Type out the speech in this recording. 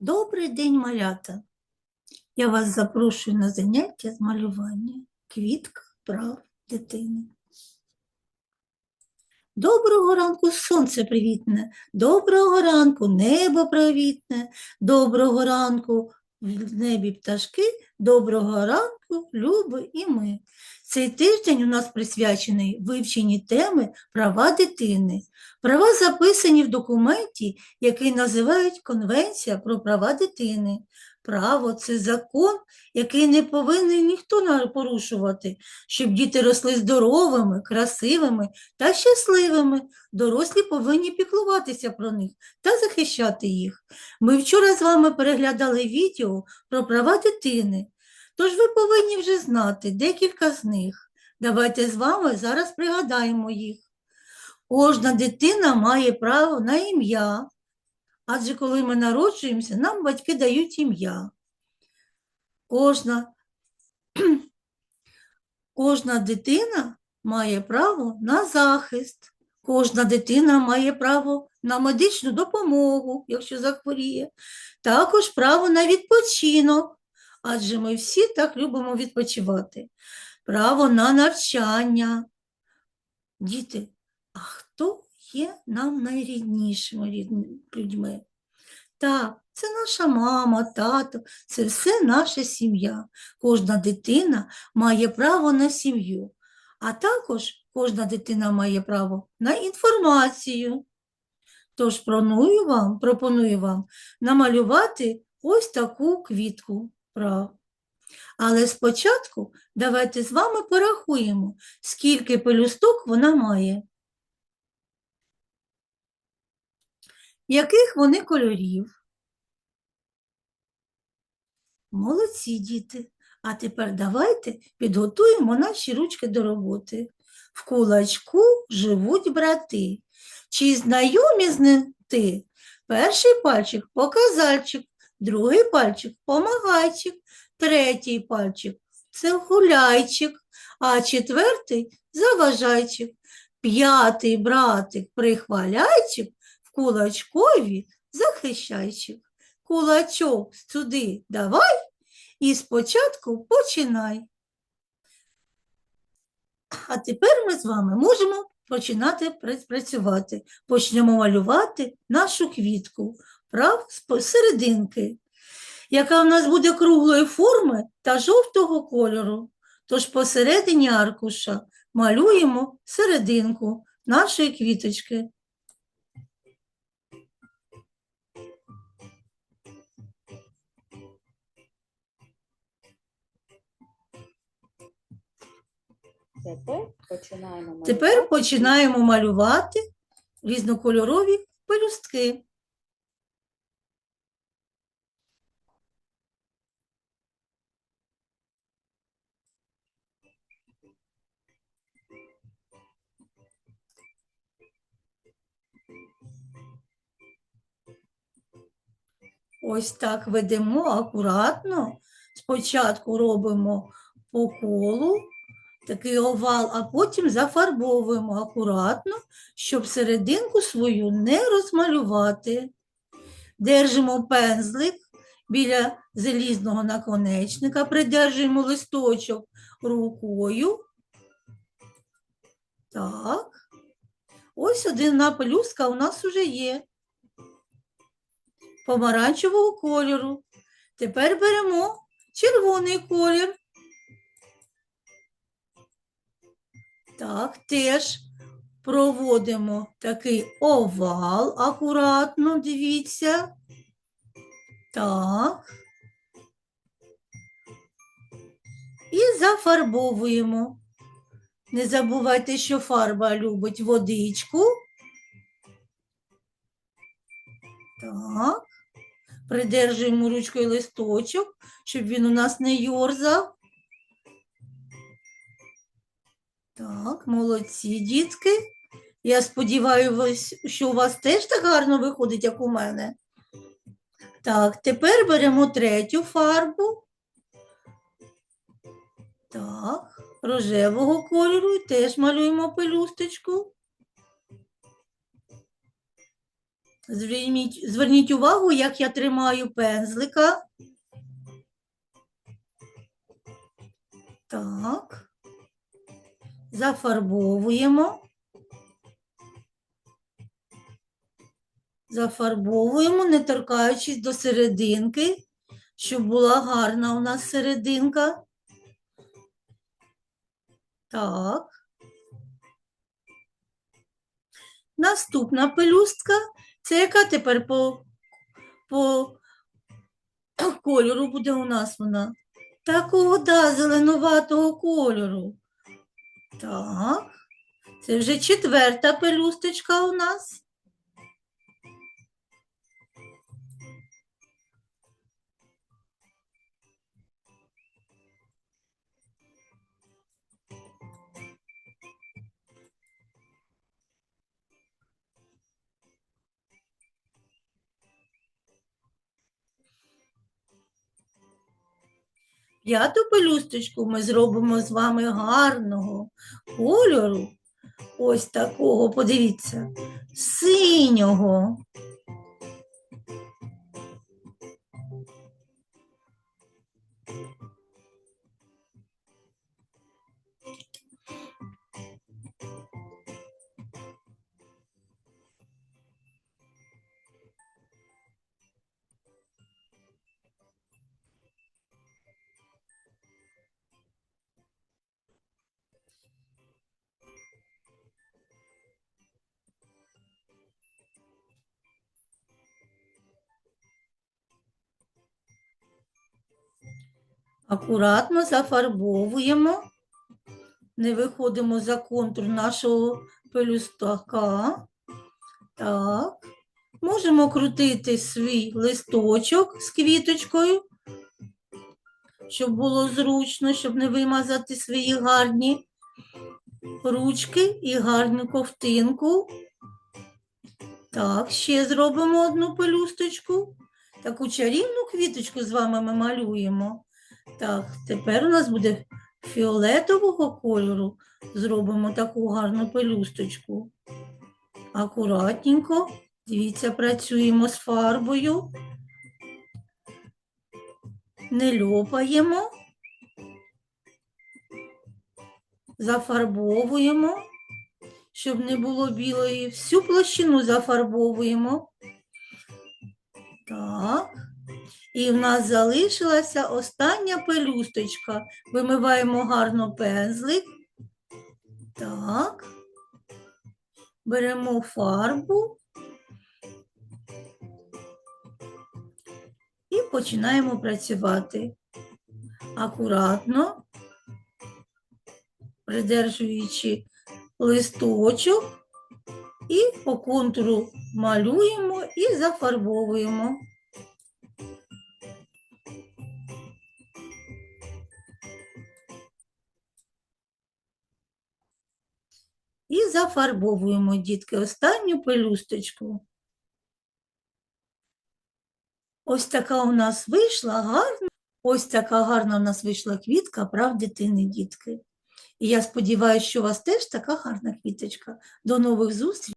Добрий день, малята! Я вас запрошую на заняття з малювання квітка прав дитини. Доброго ранку, сонце привітне, доброго ранку, небо привітне, доброго ранку, в небі пташки, доброго ранку, люби і ми. Цей тиждень у нас присвячений вивченні теми права дитини. Права записані в документі, який називають Конвенція про права дитини. Право це закон, який не повинен ніхто порушувати, щоб діти росли здоровими, красивими та щасливими. Дорослі повинні піклуватися про них та захищати їх. Ми вчора з вами переглядали відео про права дитини, тож ви повинні вже знати декілька з них. Давайте з вами зараз пригадаємо їх. Кожна дитина має право на ім'я, адже коли ми народжуємося, нам батьки дають ім'я. Кожна, кожна дитина має право на захист, кожна дитина має право на медичну допомогу, якщо захворіє, також право на відпочинок, адже ми всі так любимо відпочивати, право на навчання. Діти, а хто є нам найріднішими людьми? Так, це наша мама, тато, це все наша сім'я. Кожна дитина має право на сім'ю, а також кожна дитина має право на інформацію. Тож пропоную вам, пропоную вам намалювати ось таку квітку прав. Але спочатку давайте з вами порахуємо, скільки пелюсток вона має. Яких вони кольорів? Молодці, діти. А тепер давайте підготуємо наші ручки до роботи. В кулачку живуть брати. Чи знайомі з ним ти? Перший пальчик показальчик, другий пальчик помагайчик, третій пальчик це гуляйчик, а четвертий заважайчик. П'ятий братик прихваляйчик, кулачкові захищайчик. Кулачок сюди давай і спочатку починай. А тепер ми з вами можемо починати працювати. Почнемо малювати нашу квітку прав з посерединки, яка в нас буде круглої форми та жовтого кольору. Тож посередині аркуша малюємо серединку нашої квіточки. Тепер починаємо Тепер починаємо малювати різнокольорові пелюстки. Ось так ведемо акуратно. Спочатку робимо по колу такий овал, а потім зафарбовуємо акуратно, щоб серединку свою не розмалювати. Держимо пензлик біля залізного наконечника, придержуємо листочок рукою. Так. Ось одна пелюстка у нас вже є. Помаранчевого кольору. Тепер беремо червоний колір. Так, теж проводимо такий овал акуратно, дивіться. Так. І зафарбовуємо. Не забувайте, що фарба любить водичку. Так. Придержуємо ручкою листочок, щоб він у нас не йорзав. Так, молодці, дітки. Я сподіваюся, що у вас теж так гарно виходить, як у мене. Так, тепер беремо третю фарбу. Так, рожевого кольору і теж малюємо пелюсточку. Зверніть, зверніть увагу, як я тримаю пензлика. Так. Зафарбовуємо. Зафарбовуємо, не торкаючись до серединки, щоб була гарна у нас серединка. Так. Наступна пелюстка. Це яка тепер по, по кольору буде у нас вона? Такого, да, зеленуватого кольору. Так. Це вже четверта пелюсточка у нас. П'яту пелюсточку ми зробимо з вами гарного кольору. Ось такого, подивіться, синього. Акуратно зафарбовуємо. Не виходимо за контур нашого пелюстака. Так. Можемо крутити свій листочок з квіточкою, щоб було зручно, щоб не вимазати свої гарні ручки і гарну ковтинку. Так, ще зробимо одну пелюсточку. Таку чарівну квіточку з вами ми малюємо. Так, тепер у нас буде фіолетового кольору. Зробимо таку гарну пелюсточку. Акуратненько. Дивіться, працюємо з фарбою. Не льопаємо. Зафарбовуємо, щоб не було білої. Всю площину зафарбовуємо. І в нас залишилася остання пелюсточка. Вимиваємо гарно пензлик. Так. Беремо фарбу. І починаємо працювати. Акуратно, придержуючи листочок, і по контуру малюємо і зафарбовуємо. І зафарбовуємо, дітки, останню пелюсточку. Ось така у нас вийшла гарна, ось така гарна у нас вийшла квітка прав дитини, дітки. І я сподіваюся, що у вас теж така гарна квіточка. До нових зустрічей!